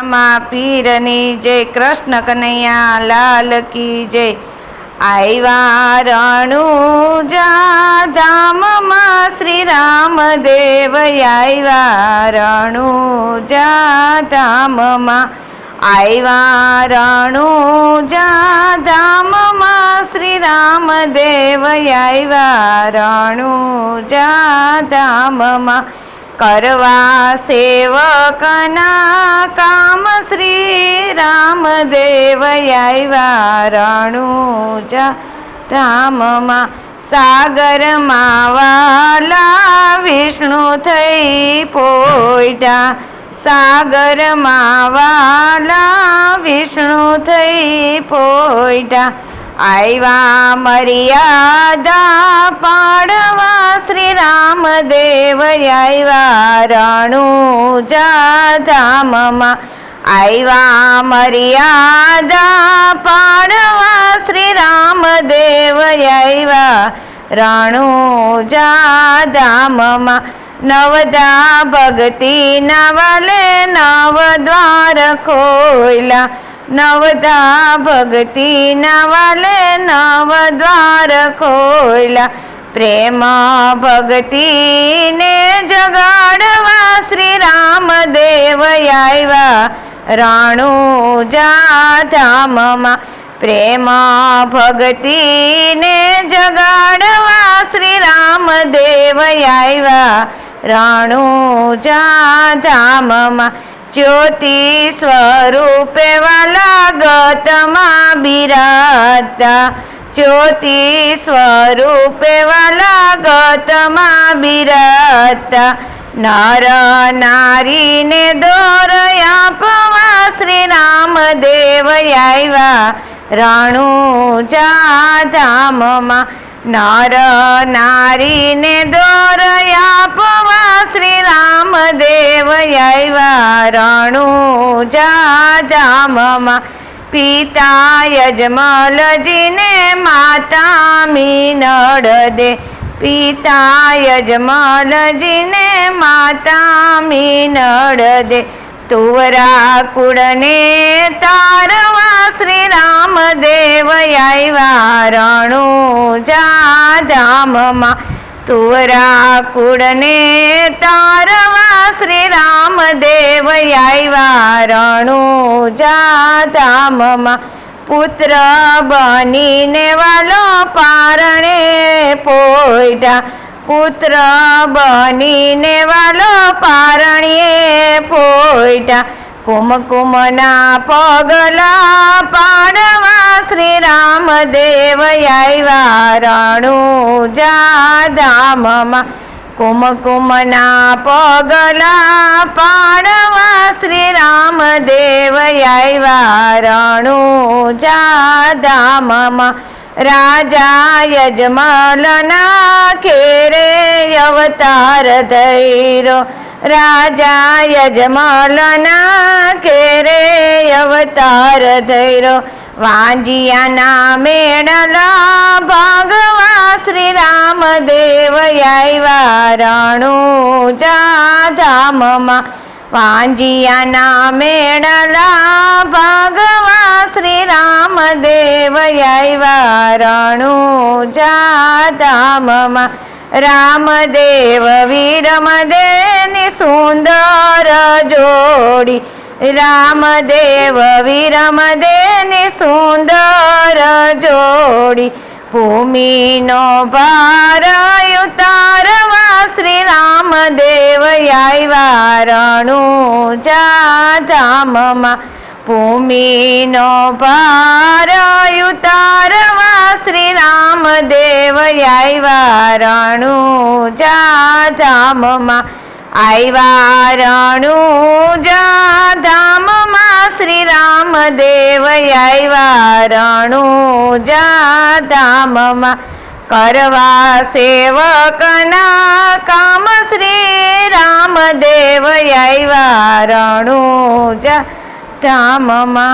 માં પીરની જય, કૃષ્ણ કનૈયા, લાલ કી જય. આવ્યા રણુજા ધામમાં શ્રી રામદેવ આવ્યા રણુજા ધામમાં. આવ્યા રણુજા ધામમાં શ્રી રામદેવ આવ્યા રણુજા ધામમાં. કરવા સેવકના કામ શ્રી રામદેવ આવ્યા રણુજા ધામમાં સાગરમાં વાલા વિષ્ણુ થઈ પોઈટા સાગરમાં વાલા વિષ્ણુ થઈ પોઈટા આવ્યા મર્યાદા પાડવા રામદેવ આવ્યા રણુજા ધામમાં આવ્યા મર્યાદા પાડવા શ્રી રામદેવ આવ્યા રણુજા ધામમાં નવદા ભક્તિ નવલે નવ દ્વાર ખોલા નવદા ભક્તિ નવલે નવ દ્વાર ખોયલા. પ્રેમ ભક્તિને જગાડવા શ્રી રામદેવ આવ્યા રણુજા ધામમાં પ્રેમ ભક્તિને જગાડવા શ્રી રામદેવ આવ્યા રણુજા ધામમાં જ્યોતિ સ્વરૂપે વાલા ગતમાં બિરાતા જ્યોતિ સ્વરૂપે વાલા ગતમાં બિરાતા. નર નારીને દોરયા પવા શ્રી રામદેવ આવ્યા. રણુજા ધામમાં નર નારીને દોરયા પવા શ્રી રામદેવ આવ્યા. રણુજા ધામમાં પિતા યજમલજીને માતા મીનળ દે પિતા યજમલજીને માતા મીનળ દે તુવરા કુળને તારવા શ્રી રામદેવ આવ્યા રણુજા ધામમાં. તુવરા કુળને રામદેવ આવ્યા રણુજા ધામમાં પુત્ર બનીને વાલો પારણે પોઈડા પુત્ર બનીને વાલો પારણીએ પોઈટા કુમકુમના પગલા પાડવા શ્રી રામદેવ આવ્યા રણુજા ધામમાં કુમકુમના પગલા પાડવા શ્રી રામદેવ આવ્યા રણુજા ધામમાં રાજા યજમાલના ખેરે અવતાર ધૈરો રાજા યજમાલના ખેરે અવતાર ધૈરો વાંજિયાના મેળલા રામદેવ આવ્યા રણુજા ધામમાં વાંજિયાના મેળલા ભગવા શ્રી રામદેવ આવ્યા રણુજા ધામમાં વીરમદેવની સુંદર જોડી રામદેવ વીરમદેવની ભૂમિનો ભાર ઉતારવા શ્રી રામદેવ આવ્યા રણુજા ધામમાં ભૂમિનો ભાર ઉતારવા શ્રી રામદેવ આવ્યા રણુજા ધામમાં આવ્યા રણુજા રામદેવ આવ્યા રણુજા ધામમાં કરવા સેવકના કામ શ્રી રામદેવ આવ્યા રણુજા ધામમાં